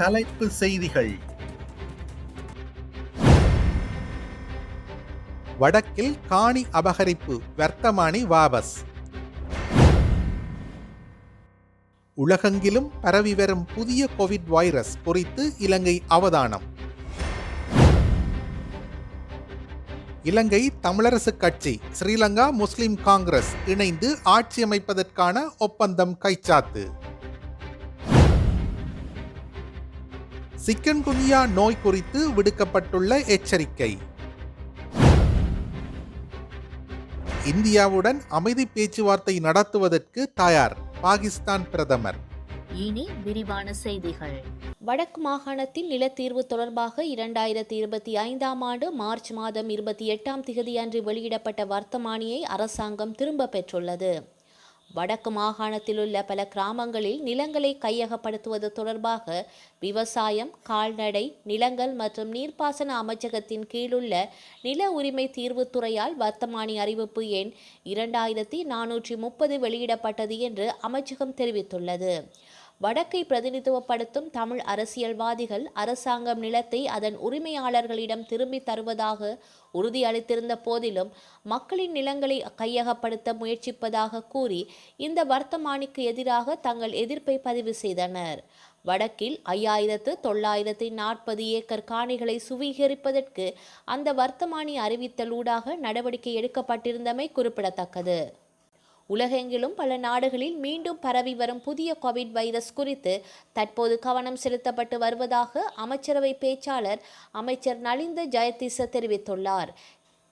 தலைப்பு செய்திகள். வடக்கில் காணி அபகரிப்பு வர்த்தமானி வாபஸ். உலகெங்கிலும் பரவி வரும் புதிய கோவிட் வைரஸ் குறித்து இலங்கை அவதானம். இலங்கை தமிழரசுக் கட்சி ஸ்ரீலங்கா முஸ்லிம் காங்கிரஸ் இணைந்து ஆட்சி அமைப்பதற்கான ஒப்பந்தம் கைச்சாத்து. சிக்கன்குனியா நோய் குறித்து விடுக்கப்பட்டுள்ள எச்சரிக்கை. இந்தியாவுடன் அமைதி பேச்சுவார்த்தை நடத்துவதற்கு தயார் பாகிஸ்தான் பிரதமர். இனி விரிவான செய்திகள். வடக்கு மாகாணத்தில் நிலத்தீர்வு தொடர்பாக இரண்டாயிரத்தி இருபத்தி ஐந்தாம் ஆண்டு மார்ச் மாதம் இருபத்தி எட்டாம் திகதியன்று வெளியிடப்பட்ட வர்த்தமானியை அரசாங்கம் திரும்ப பெற்றுள்ளது. வடக்கு மாகாணத்திலுள்ள பல கிராமங்களில் நிலங்களை கையகப்படுத்துவது தொடர்பாக விவசாயம் கால்நடை நிலங்கள் மற்றும் நீர்ப்பாசன அமைச்சகத்தின் கீழுள்ள நில உரிமை தீர்வுத்துறையால் வர்த்தமானி அறிவிப்பு எண் இரண்டாயிரத்தி நானூற்றி முப்பது வெளியிடப்பட்டது என்று அமைச்சகம் தெரிவித்துள்ளது. வடக்கை பிரதிநிதித்துவப்படுத்தும் தமிழ் அரசியல்வாதிகள் அரசாங்கம் நிலத்தை அதன் உரிமையாளர்களிடம் திரும்பித் தருவதாக உறுதியளித்திருந்த போதிலும் மக்களின் நிலங்களை கையகப்படுத்த முயற்சிப்பதாக கூறி இந்த வர்த்தமானிக்கு எதிராக தங்கள் எதிர்ப்பை பதிவு செய்தனர். வடக்கில் ஐயாயிரத்து தொள்ளாயிரத்தி நாற்பது ஏக்கர் காணிகளை சுவீகரிப்பதற்கு அந்த வர்த்தமானி அறிவித்தலூடாக நடவடிக்கை எடுக்கப்பட்டிருந்தமை குறிப்பிடத்தக்கது. உலகெங்கிலும் பல நாடுகளில் மீண்டும் பரவி வரும் புதிய கோவிட் வைரஸ் குறித்து தற்போது கவனம் செலுத்தப்பட்டு வருவதாக அமைச்சரவை பேச்சாளர் அமைச்சர் நலிந்த ஜெயதிச தெரிவித்துள்ளார்.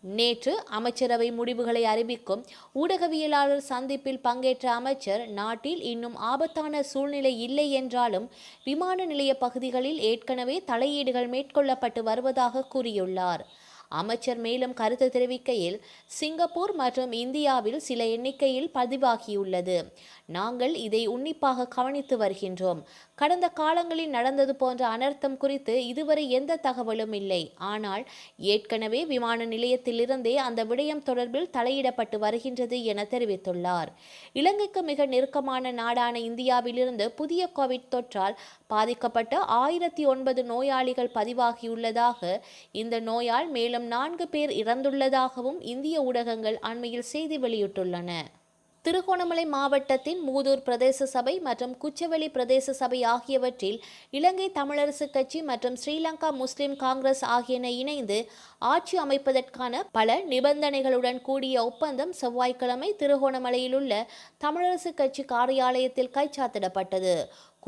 நேற்று அமைச்சரவை முடிவுகளை அறிவிக்கும் ஊடகவியலாளர் சந்திப்பில் பங்கேற்ற அமைச்சர் நாட்டில் இன்னும் ஆபத்தான சூழ்நிலை இல்லை என்றாலும் விமான நிலைய பகுதிகளில் ஏற்கனவே தலையீடுகள் மேற்கொள்ளப்பட்டு வருவதாக கூறியுள்ளார். அமைச்சர் மேலும் கருத்து தெரிவிக்கையில் சிங்கப்பூர் மற்றும் இந்தியாவில் சில எண்ணிக்கையில் பதிவாகியுள்ளது. நாங்கள் இதை உன்னிப்பாக கவனித்து வருகின்றோம். கடந்த காலங்களில் நடந்தது போன்ற அனர்த்தம் குறித்து இதுவரை எந்த தகவலும் இல்லை. ஆனால் ஏற்கனவே விமான நிலையத்திலிருந்தே அந்த விடயம் தொடர்பில் தலையிடப்பட்டு வருகின்றது என தெரிவித்துள்ளார். இலங்கைக்கு மிக நெருக்கமான நாடான இந்தியாவிலிருந்து புதிய கோவிட் தொற்றால் பாதிக்கப்பட்ட ஆயிரத்தி ஒன்பது நோயாளிகள் பதிவாகியுள்ளதாக இந்த நோயால் மேலும் நான்கு பேர் இறந்துள்ளதாகவும் இந்திய ஊடகங்கள் அண்மையில் செய்தி வெளியிட்டுள்ளன. திருகோணமலை மாவட்டத்தின் மூதூர் பிரதேச சபை மற்றும் குச்சவெளி பிரதேச சபை ஆகியவற்றில் இலங்கை தமிழரசு கட்சி மற்றும் ஸ்ரீலங்கா முஸ்லிம் காங்கிரஸ் ஆகியன இணைந்து ஆட்சி அமைப்பதற்கான பல நிபந்தனைகளுடன் கூடிய ஒப்பந்தம் செவ்வாய்க்கிழமை திருகோணமலையில் உள்ள தமிழரசு கட்சி காரியாலயத்தில் கைச்சாத்திடப்பட்டது.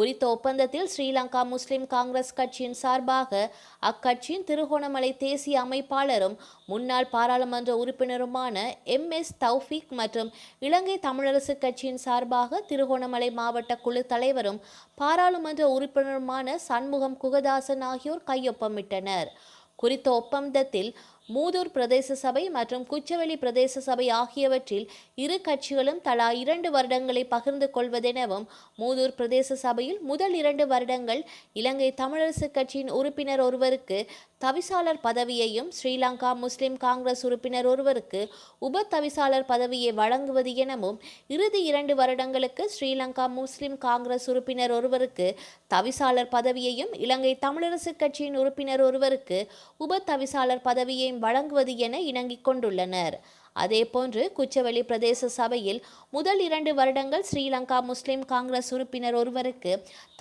குறித்த ஒப்பந்தத்தில் ஸ்ரீலங்கா முஸ்லிம் காங்கிரஸ் கட்சியின் சார்பாக அக்கட்சியின் திருகோணமலை தேசிய அமைப்பாளரும் முன்னாள் பாராளுமன்ற உறுப்பினருமான எம். எஸ். தௌஃபிக் மற்றும் இலங்கை தமிழரசு கட்சியின் சார்பாக திருகோணமலை மாவட்ட குழு தலைவரும் பாராளுமன்ற உறுப்பினருமான சண்முகம் குகதாசன் ஆகியோர் கையொப்பமிட்டனர். குறித்த ஒப்பந்தத்தில் மூதூர் பிரதேச சபை மற்றும் குச்சவெளி பிரதேச சபை ஆகியவற்றில் இரு கட்சிகளும் தலா இரண்டு வருடங்களை பகிர்ந்து கொள்வதெனவும் மூதூர் பிரதேச சபையில் முதல் இரண்டு வருடங்கள் இலங்கை தமிழரசு கட்சியின் உறுப்பினர் ஒருவருக்கு தவிசாளர் பதவியையும் ஸ்ரீலங்கா முஸ்லிம் காங்கிரஸ் உறுப்பினர் ஒருவருக்கு உப தவிசாளர் பதவியை வழங்குவது எனவும் இறுதி இரண்டு வருடங்களுக்கு ஸ்ரீலங்கா முஸ்லிம் காங்கிரஸ் உறுப்பினர் ஒருவருக்கு தவிசாளர் பதவியையும் இலங்கை தமிழரசு கட்சியின் உறுப்பினர் ஒருவருக்கு உப தவிசாளர் பதவியையும் வழங்குவது என இணங்கிக் கொண்டுள்ளனர். அதேபோன்று குச்சவெளி பிரதேச சபையில் முதல் இரண்டு வருடங்கள் ஸ்ரீலங்கா முஸ்லிம் காங்கிரஸ் உறுப்பினர் ஒருவருக்கு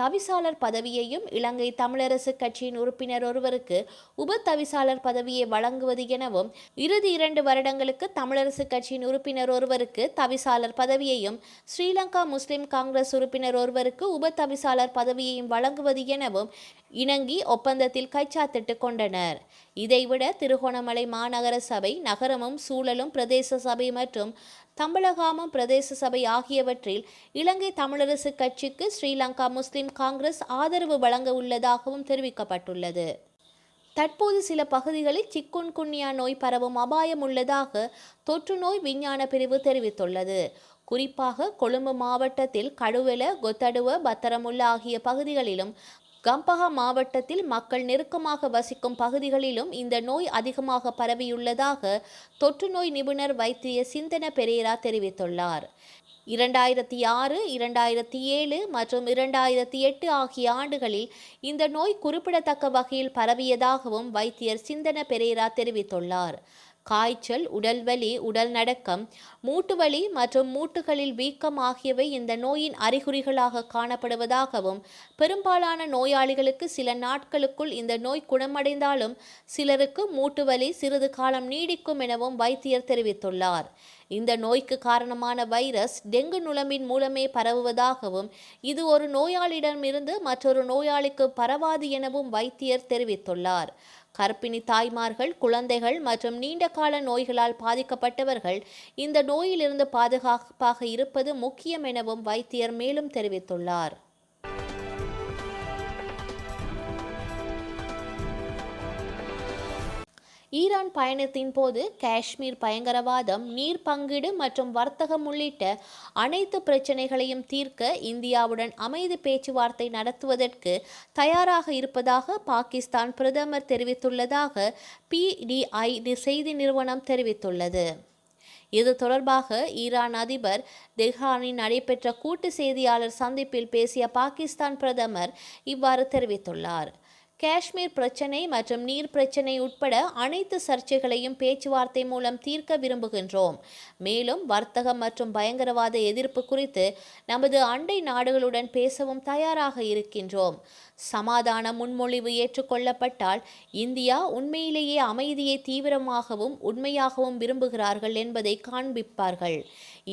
தவிசாளர் பதவியையும் இலங்கை தமிழரசு கட்சியின் உறுப்பினர் ஒருவருக்கு உப தவிசாளர் பதவியை வழங்குவது எனவும் இறுதி இரண்டு வருடங்களுக்கு தமிழரசு கட்சியின் உறுப்பினர் ஒருவருக்கு தவிசாளர் பதவியையும் ஸ்ரீலங்கா முஸ்லிம் காங்கிரஸ் உறுப்பினர் ஒருவருக்கு உப தவிசாளர் பதவியையும் வழங்குவது எனவும் இணங்கி ஒப்பந்தத்தில் கைச்சாத்திட்டு கொண்டனர். இதைவிட திருகோணமலை மாநகர சபை நகரமும் சூழலும் பிரதேச சபை மற்றும் தமிழகாமம் பிரதேச சபை ஆகியவற்றில் இலங்கை தமிழரசு கட்சிக்கு ஸ்ரீலங்கா முஸ்லிம் காங்கிரஸ் ஆதரவு வழங்க உள்ளதாகவும் தெரிவிக்கப்பட்டுள்ளது. தற்போது சில பகுதிகளில் சிக்குன் குன்னியா நோய் பரவும் அபாயம் உள்ளதாக தொற்று நோய் விஞ்ஞான பிரிவு தெரிவித்துள்ளது. குறிப்பாக கொழும்பு மாவட்டத்தில் கடுவெல கொத்தடுவ பத்தரமுல்ல ஆகிய பகுதிகளிலும் கம்பஹா மாவட்டத்தில் மக்கள் நெருக்கமாக வசிக்கும் பகுதிகளிலும் இந்த நோய் அதிகமாக பரவியுள்ளதாக தொற்று நோய் நிபுணர் வைத்திய சிந்தன பெரேரா தெரிவித்துள்ளார். இரண்டாயிரத்தி ஆறு இரண்டாயிரத்தி ஏழு மற்றும் இரண்டாயிரத்தி எட்டு ஆகிய ஆண்டுகளில் இந்த நோய் குறிப்பிடத்தக்க வகையில் பரவியதாகவும் வைத்தியர் சிந்தன பெரேரா தெரிவித்துள்ளார். காய்ச்சல் உடல்வலி உடல் நடக்கம் மூட்டுவலி மற்றும் மூட்டுகளில் வீக்கம் ஆகியவை இந்த நோயின் அறிகுறிகளாக காணப்படுவதாகவும் பெரும்பாலான நோயாளிகளுக்கு சில நாட்களுக்குள் இந்த நோய் குணமடைந்தாலும் சிலருக்கு மூட்டுவலி சிறிது காலம் நீடிக்கும் எனவும் வைத்தியர் தெரிவித்துள்ளார். இந்த நோய்க்கு காரணமான வைரஸ் டெங்கு நுளம்பின் மூலமே பரவுவதாகவும் இது ஒரு நோயாளியிடமிருந்து மற்றொரு நோயாளிக்கு பரவாது எனவும் வைத்தியர் தெரிவித்துள்ளார். கர்ப்பிணி தாய்மார்கள் குழந்தைகள் மற்றும் நீண்டகால நோய்களால் பாதிக்கப்பட்டவர்கள் இந்த நோயிலிருந்து பாதுகாப்பாக இருப்பது முக்கியம் எனவும் வைத்தியர் மேலும் தெரிவித்துள்ளார். ஈரான் பயணத்தின் போது காஷ்மீர் பயங்கரவாதம் நீர் பங்கீடு மற்றும் வர்த்தகம் உள்ளிட்ட அனைத்து பிரச்சினைகளையும் தீர்க்க இந்தியாவுடன் அமைதி பேச்சுவார்த்தை நடத்துவதற்கு தயாராக இருப்பதாக பாகிஸ்தான் பிரதமர் தெரிவித்துள்ளதாக பிடிஐ செய்தி நிறுவனம் தெரிவித்துள்ளது. இது தொடர்பாக ஈரான் அதிபர் தெஹ்ரானில் நடைபெற்ற கூட்டு செய்தியாளர் சந்திப்பில் பேசிய பாகிஸ்தான் பிரதமர் இவ்வாறு தெரிவித்துள்ளார். காஷ்மீர் பிரச்சினை மற்றும் நீர் பிரச்சினை உட்பட அனைத்து சர்ச்சைகளையும் பேச்சுவார்த்தை மூலம் தீர்க்க விரும்புகின்றோம். மேலும் வர்த்தகம் மற்றும் பயங்கரவாத எதிர்ப்பு குறித்து நமது அண்டை நாடுகளுடன் பேசவும் தயாராக இருக்கின்றோம். சமாதான முன்மொழிவு ஏற்றுக்கொள்ளப்பட்டால் இந்தியா உண்மையிலேயே அமைதியை தீவிரமாகவும் உண்மையாகவும் விரும்புகிறார்கள் என்பதை காண்பிப்பார்கள்.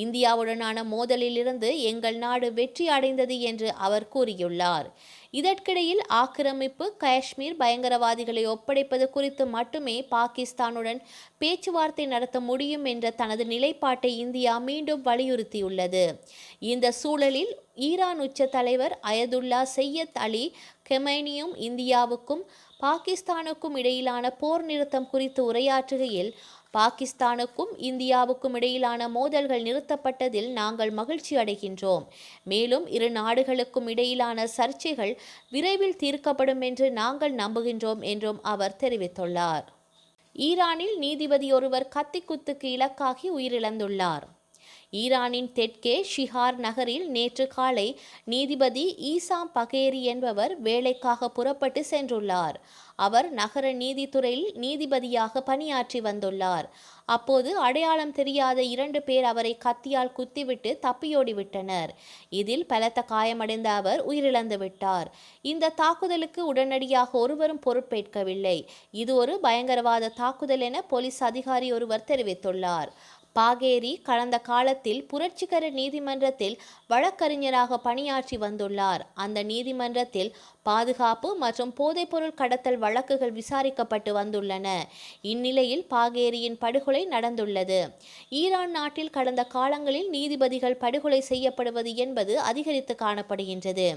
இந்தியாவுடனான மோதலிலிருந்து எங்கள் நாடு வெற்றி அடைந்தது என்று அவர் கூறியுள்ளார். இதற்கிடையில் ஆக்கிரமிப்பு காஷ்மீர் பயங்கரவாதிகளை ஒப்படைப்பது குறித்து மட்டுமே பாகிஸ்தானுடன் பேச்சுவார்த்தை நடத்த முடியும் என்ற தனது நிலைப்பாட்டை இந்தியா மீண்டும் வலியுறுத்தியுள்ளது. இந்த சூழலில் ஈரான் உச்ச தலைவர் அயதுல்லா செய்யத் அலி கெமைனியும் இந்தியாவுக்கும் பாகிஸ்தானுக்கும் இடையிலான போர் நிறுத்தம் குறித்து உரையாற்றுகையில் பாகிஸ்தானுக்கும் இந்தியாவுக்கும் இடையிலான மோதல்கள் நிறுத்தப்பட்டதில் நாங்கள் மகிழ்ச்சி அடைகின்றோம். மேலும் இரு நாடுகளுக்கும் இடையிலான சர்ச்சைகள் விரைவில் தீர்க்கப்படும் என்று நாங்கள் நம்புகின்றோம் என்றும் அவர் தெரிவித்துள்ளார். ஈரானில் நீதிபதி ஒருவர் கத்திக்குத்துக்கு இலக்காகி உயிரிழந்துள்ளார். ஈரானின் தெற்கே ஷிஹார் நகரில் நேற்று காலை நீதிபதி ஈசாம் பகேரி என்பவர் வேலைக்காக புறப்பட்டு சென்றுள்ளார். அவர் நகர நீதித்துறையில் நீதிபதியாக பணியாற்றி வந்துள்ளார். அப்போது அடையாளம் தெரியாத இரண்டு பேர் அவரை கத்தியால் குத்திவிட்டு தப்பியோடிவிட்டனர். இதில் பலத்த காயமடைந்த அவர் உயிரிழந்து விட்டார். இந்த தாக்குதலுக்கு உடனடியாக ஒருவரும் பொறுப்பேற்கவில்லை. இது ஒரு பயங்கரவாத தாக்குதல் என போலீஸ் அதிகாரி ஒருவர் தெரிவித்துள்ளார். பாகேரி கடந்த காலத்தில் புரட்சிகர நீதிமன்றத்தில் வழக்கறிஞராக பணியாற்றி வந்துள்ளார். அந்த நீதிமன்றத்தில் பாதுகாப்பு மற்றும் போதைப்பொருள் கடத்தல் வழக்குகள் விசாரிக்கப்பட்டு வந்துள்ளன. இந்நிலையில் பாகேரியின் படுகொலை நடந்துள்ளது. ஈரான் நாட்டில் கடந்த காலங்களில் நீதிபதிகள் படுகொலை செய்யப்படுவது என்பது அதிகரித்து காணப்படுகின்றது.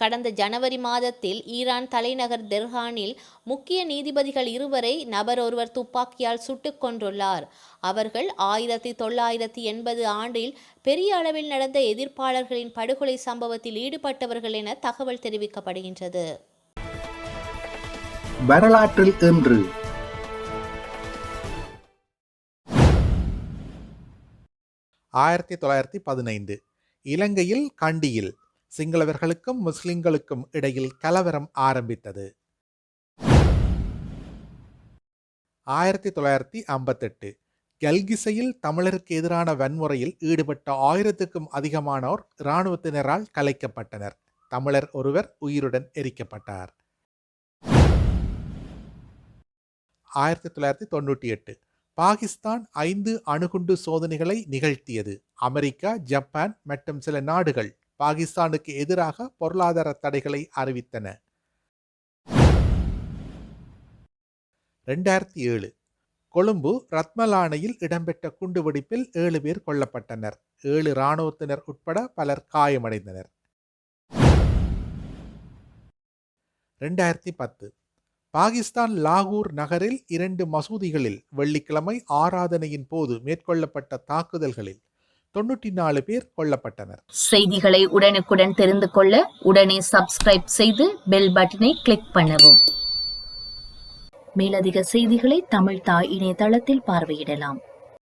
கடந்த ஜனவரி மாதத்தில் ஈரான் தலைநகர் தெர்ஹானில் முக்கிய நீதிபதிகள் இருவரை நபர் ஒருவர் துப்பாக்கியால் சுட்டுக் கொன்றுள்ளார். அவர்கள் ஆயிரத்தி தொள்ளாயிரத்தி எண்பது ஆண்டில் பெரிய அளவில் நடந்த எதிர்ப்பாளர்களின் படுகொலை சம்பவத்தில் ஈடுபட்டவர்கள் என தகவல் தெரிவிக்கப்படுகின்றது. வரலாற்றில் இன்று. ஆயிரத்தி தொள்ளாயிரத்தி பதினைந்து. இலங்கையில் கண்டியில் சிங்களவர்களுக்கும் முஸ்லிம்களுக்கும் இடையில் கலவரம் ஆரம்பித்தது. ஆயிரத்தி தொள்ளாயிரத்தி ஐம்பத்தெட்டு கல்கிசையில் தமிழருக்கு எதிரான வன்முறையில் ஈடுபட்ட ஆயிரத்துக்கும் அதிகமானோர் இராணுவத்தினரால் கலைக்கப்பட்டனர். தமிழர் ஒருவர் உயிருடன் எரிக்கப்பட்டார். ஆயிரத்தி தொள்ளாயிரத்தி தொண்ணூற்றி எட்டு பாகிஸ்தான் ஐந்து அணுகுண்டு சோதனைகளை நிகழ்த்தியது. அமெரிக்கா ஜப்பான் மற்றும் சில நாடுகள் பாகிஸ்தானுக்கு எதிராக பொருளாதார தடைகளை அறிவித்தன. ரெண்டாயிரத்தி ஏழு. கொழும்பு ரத்மலானையில் இடம்பெற்ற குண்டுவெடிப்பில் ஏழு பேர் கொல்லப்பட்டனர். ஏழு இராணுவத்தினர் உட்பட பலர் காயமடைந்தனர். ரெண்டாயிரத்தி பத்து. பாகிஸ்தான் லாகூர் நகரில் இரண்டு மசூதிகளில் வெள்ளிக்கிழமை ஆராதனையின் போது மேற்கொள்ளப்பட்ட தாக்குதல்களில் தொன்னூற்றி நாலு பேர் கொல்லப்பட்டனர். செய்திகளை உடனுக்குடன் தெரிந்து கொள்ள உடனே சப்ஸ்கிரைப் செய்து பெல் பட்டனை கிளிக் பண்ணவும். மேலதிக செய்திகளை தமிழ் தாய் இணையதளத்தில் பார்வையிடலாம்.